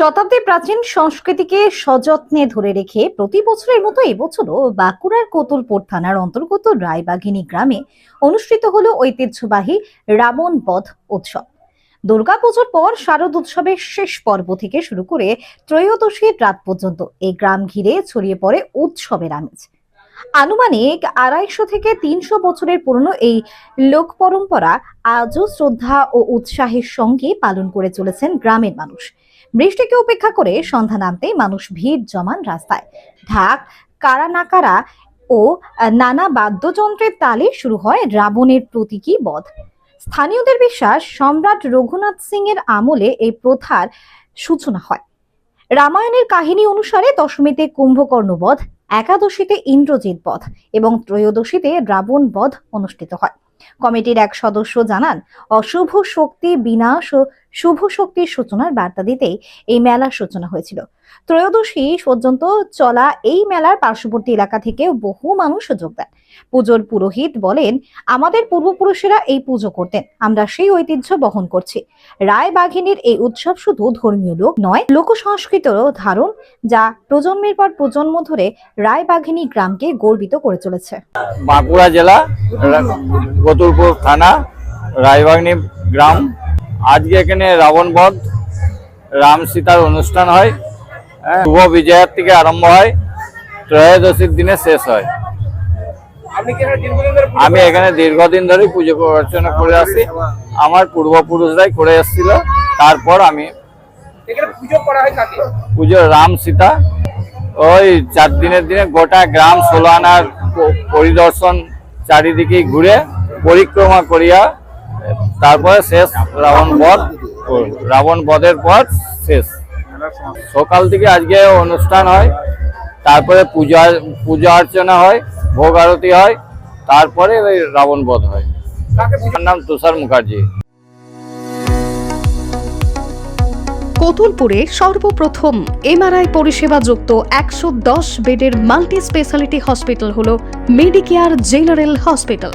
শতাব্দী প্রাচীন সংস্কৃতিকে সযত্নে ধরে রেখে প্রতি বছরের মতো এবছরও বাঁকুড়ার কোতুলপুর থানার অন্তর্গত রায়বাঘিনী গ্রামে অনুষ্ঠিত হল ঐতিহ্যবাহী রাবণ বধ উৎসব। দুর্গাপুজোর পর শারদ উৎসবের শেষ পর্ব থেকে শুরু করে ত্রয়োদশীর রাত পর্যন্ত এই গ্রাম ঘিরে ছড়িয়ে পড়ে উৎসবের আমেজ। আনুমানিক আড়াইশো থেকে তিনশো বছরের পুরনো এই লোক পরম্পরা আজও শ্রদ্ধা ও উৎসাহের সঙ্গে পালন করে চলেছেন গ্রামের মানুষ। বৃষ্টিকে উপেক্ষা করে সন্ধ্যা নামতেই মানুষ ভিড় জমান রাস্তায়। ঢাক কারা নাকারা ও নানা বাদ্যযন্ত্রের তালে শুরু হয় রাবণের প্রতীকী বধ। স্থানীয়দের বিশ্বাস, সম্রাট রঘুনাথ সিং এর আমলে এই প্রথার সূচনা হয়। রামায়ণের কাহিনী অনুসারে দশমীতে কুম্ভকর্ণ বধ একাদশীতে ইন্দ্রজিৎ বধ এবং ত্রয়োদশীতে রাবণ বধ অনুষ্ঠিত হয়। কমিটির এক সদস্য জানান, অশুভ শক্তি বিনাশ ও শুভ শক্তির সূচনার বার্তা দিতেই এই মেলার সূচনা হয়েছিল। ত্রয়োদশী পর্যন্ত চলা এই মেলার পার্শ্ববর্তী এলাকা থেকে বহু মানুষ যোগ দেন। পুজোর পুরোহিত বলেন, আমাদের পূর্বপুরুষেরা এই পুজো করতেন। আমরা সেই ঐতিহ্য বহন করছি। রায় বাঘিনীর এই উৎসব শুধু ধর্মীয় লোক নয় লোক সংস্কৃতিরও ধারণ যা প্রজন্মের পর প্রজন্ম ধরে রায় বাঘিনী গ্রামকে গর্বিত করে চলেছে। বাঁকুড়া জেলা গতুলপুর থানা রায়বাগনি গ্রাম আজকে এখানে রাবণ বধ রাম সীতার অনুষ্ঠান হয় হ্যাঁ, শুভ বিজয়ার থেকে আরম্ভ হয় ত্রয়োদশীর দিনে শেষ হয়। কি এখানে দীর্ঘদিন ধরে পুজো আমি অর্চনা করে আসি। আমার পূর্বপুরুষরাই করে এসেছিল তারপর আমি পুজো রাম সীতা। ওই চার দিনের দিনে গোটা গ্রাম ষোলো আনার পরিদর্শন চারিদিকে ঘুরে পরিক্রমা করিয়া তারপরে শেষ রাবণ বধ, রাবণ বধের পর শেষ। সকাল থেকে আজকে অনুষ্ঠান হয়, তারপরে পূজা পূজা অর্চনা হয়, ভোগ আরতি হয়, তারপরে রাবণ বধ হয়। তার নাম তুষার মুখার্জি। কোতুলপুরে সর্বপ্রথম এমআরআই পরিষেবা যুক্ত একশো দশ বেডের মাল্টি স্পেশালিটি হসপিটাল হল মেডিকেয়ার জেনারেল হসপিটাল।